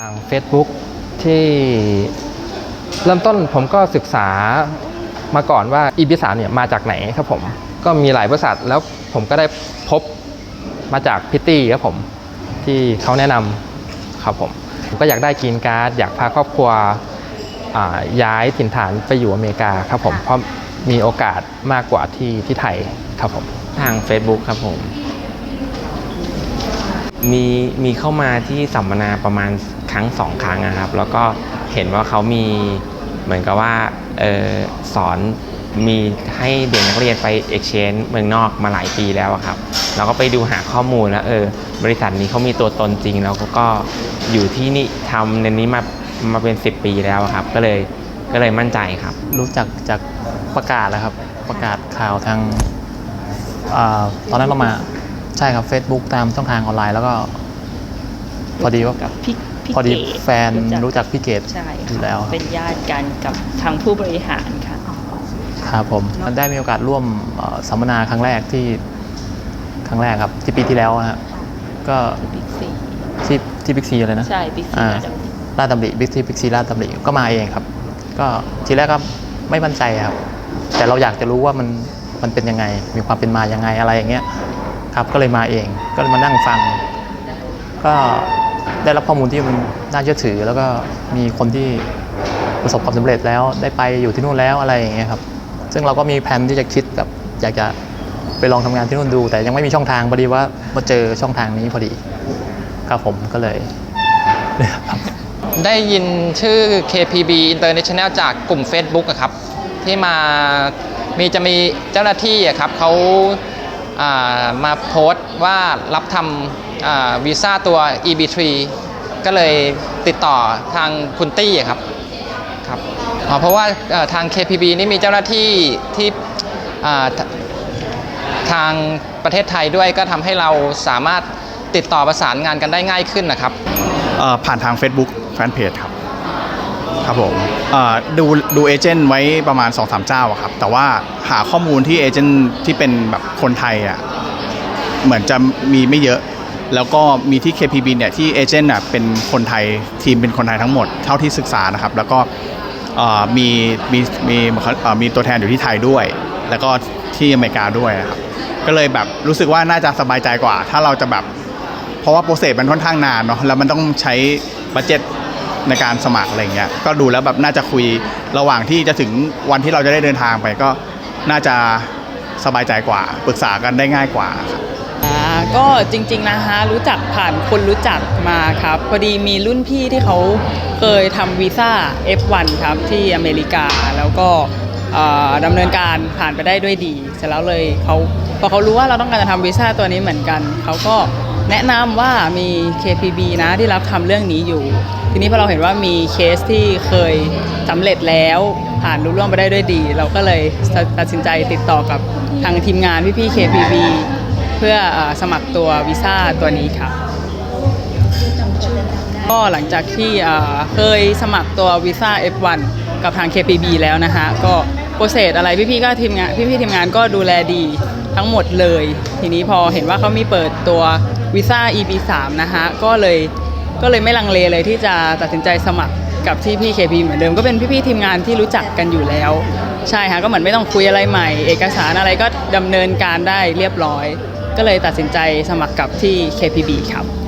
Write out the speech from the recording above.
ทาง Facebook ที่เริ่มต้นผมก็ศึกษามาก่อนว่า e b 3เนี่ยมาจากไหนครับผม ก็มีหลายบริษัทแล้วผมก็ได้พบมาจากพิตตี้ครับผม ที่เขาแนะนำครับผมผมก็อยากได้กรีนการ์ดอยากพาครอบครัวย้ายถิ่นฐานไปอยู่อเมริกาครับผม เพราะมีโอกาสมากกว่าที่ที่ไทยครับผม ทาง Facebook ครับผม มีมีเข้ามาที่สัมมนาประมาณ ครั้งสองครั้งนะครับ แล้วก็เห็นว่าเขามีเหมือนกับว่าออสอนมีให้เด็กนักเรียนไป exchange เมืองนอกมาหลายปีแล้วครับ เราก็ไปดูหาข้อมูลแล้วเออบริษัทนี้เขามีตัวตนจริง แล้วเขาก็อยู่ที่นี่ทำในนี้มามาเป็น 10 ปีแล้วครับ ก็เลยก็เลยมั่นใจครับ รู้จักจากประกาศแล้วครับประกาศข่าวทางอตอนนั้นเรามาใช่ครับ Facebook ตามช่องทางออนไลน์แล้วก็ พอดีว่ากับพี่พี่พอดีเกดแฟนรู้จักพี่เกดใช่อยู่แล้วเป็นญาติกันกับทางผู้บริหารค่ะ ครับผมมันได้มีโอกาสร่วมเอ่อสัมมนาครั้งแรกที่ครั้งแรกครับที่ปีที่แล้วนะฮะก็บิ๊กซีที่ที่บิ๊กซีเลยนะ ใช่บิ๊กซีอ่าจากลาดตำริบิ๊กซีบิ๊กซีลาดตำริก็มาเองครับ ก็ทีแรกก็ไม่มั่นใจครับ แต่เราอยากจะรู้ว่ามันมันเป็นยังไง มีความเป็นมายังไงอะไรอย่างเงี้ยครับก็เลยมาเองก็เลยมานั่งฟัง ก็ ได้รับข้อมูลที่มันน่าเชื่อถือ แล้วก็มีคนที่ประสบความสำเร็จแล้วได้ไปอยู่ที่นู่นแล้วอะไรอย่างเงี้ยครับ ซึ่งเราก็มีแผนที่จะคิดแบบอยากจะไปลองทำงานที่นู่นดู แต่ยังไม่มีช่องทางพอดีว่ามาเจอช่องทางนี้พอดีครับผมก็เลยได้ยินชื่อ KPB International จากกลุ่ม Facebook อะครับ ที่มามีจะมีเจ้าหน้าที่อะครับเขาามาโพสต์ว่ารับทำ วีซ่าตัว EB3 ก็เลยติดต่อทางคุณตี้ครับครับเพราะว่าทาง KPB นี่มีเจ้าหน้าที่ที่ทางประเทศไทยด้วยก็ทำให้เราสามารถติดต่อประสานงานกันได้ง่ายขึ้นนะครับผ่านทาง Facebook แฟนเพจครับครับผมดูดูเอเจนต์ไว้ประมาณ 2-3 เจ้าครับ แต่ว่าหาข้อมูลที่เอเจนต์ที่เป็นแบบคนไทยอะเหมือนจะมีไม่เยอะ แล้วก็มีที่ KPB เนี่ยที่เอเจนต์อ่เป็นคนไทยทีมเป็นคนไทยทั้งหมดเท่าที่ศึกษานะครับ แล้วก็มีมีมีเอ่อมีตัวแทนอยู่ที่ไทยด้วย แล้วก็ที่อเมริกาด้วยนะครับก็เลยแบบรู้สึกว่าน่าจะสบายใจกว่า ถ้าเราจะแบบเพราะว่าโปรเซสมันค่อนข้างนานเนาะแล้วมันต้องใช้บัตเจ็ตในการสมัครอะไรเงี้ยก็ดูแล้วแบบน่าจะคุยระหว่างที่จะถึงวันที่เราจะได้เดินทางไปก็น่าจะสบายใจกว่าปรึกษากันได้ง่ายกว่าครับอ่า ก็จริงๆนะคะรู้จักผ่านคนรู้จักมาครับ พอดีมีรุ่นพี่ที่เขาเคยทำวีซ่า F1 ครับที่อเมริกาแล้วก็ดำเนินการผ่านไปได้ด้วยดี เสร็จแล้วเลยเขาพอเขารู้ว่าเราต้องการจะทำวีซ่าตัวนี้เหมือนกัน เขาก็แนะนำว่ามี KPB นะที่รับทำเรื่องนี้อยู่ ทีนี้พอเราเห็นว่ามีเคสที่เคยสำเร็จแล้วผ่านรุ่ล่วงไปได้ด้วยดี เราก็เลยตัดสินใจติดต่อกับทางทีมงานพี่ๆ KPB เพื่ออสมัครตัววีซ่าตัวนี้ครับก็หลังจากที่เคยสมัครตัววีซ่า F1 กับทาง KPB แล้วนะฮะ ก็โปรเซสอะไรพี่ๆก็ทีมงานพี่ๆทีมงานก็ดูแลดีทั้งหมดเลย ทีนี้พอเห็นว่าเขามีเปิดตัววีซ่า EB3 นะฮะ ก็เลยก็เลยไม่ลังเลเลยที่จะตัดสินใจสมัครกับที่พี่ KP เหมือนเดิมก็เป็นพี่ๆทีมงานที่รู้จักกันอยู่แล้ว ใช่ฮะก็เหมือนไม่ต้องคุยอะไรใหม่ เอกสารอะไรก็ดำเนินการได้เรียบร้อย ก็เลยตัดสินใจสมัครกับที่ KPB ครับ